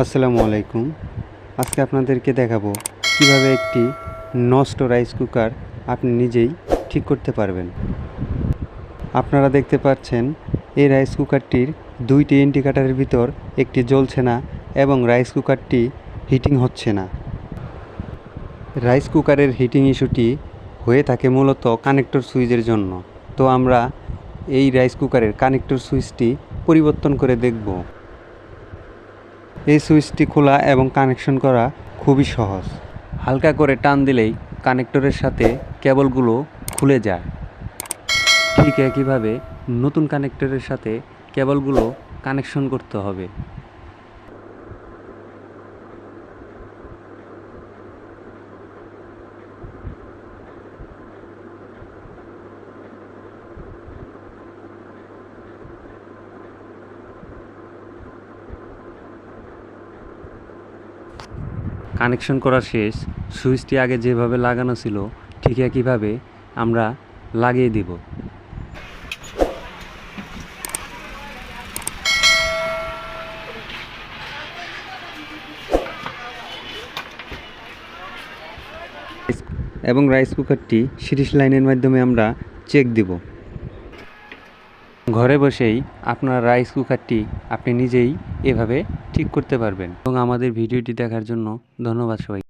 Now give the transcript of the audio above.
আসসালামু আলাইকুম। আজকে আপনাদেরকে দেখাবো কীভাবে একটি নষ্ট রাইস কুকার আপনি নিজেই ঠিক করতে পারবেন। আপনারা দেখতে পাচ্ছেন, এই রাইস কুকারটির দুইটি ইন্ডিকেটারের ভিতর একটি জ্বলছে না এবং রাইস কুকারটি হিটিং হচ্ছে না। রাইস কুকারের হিটিং ইস্যুটি হয়ে থাকে মূলত কানেক্টর সুইচের জন্য। তো আমরা এই রাইস কুকারের কানেক্টর সুইচটি পরিবর্তন করে দেখব। এই সুইচটি খোলা এবং কানেকশন করা খুবই সহজ। হালকা করে টান দিলেই কানেক্টরের সাথে কেবলগুলো খুলে যায়। ঠিক একইভাবে নতুন কানেক্টরের সাথে কেবলগুলো কানেকশন করতে হবে। কানেকশন করা শেষ, সুইচটি আগে যেভাবে লাগানো ছিল, ঠিক একইভাবে আমরা লাগিয়ে দিব। এবং রাইস কুকারটি সিরিজ লাইনের মাধ্যমে আমরা চেক দিব। ঘরে বসেই আপনার রাইস কুকারটি আপনি নিজেই এভাবে ঠিক করতে পারবেন। এবং আমাদের ভিডিওটি দেখার জন্য ধন্যবাদ সবাই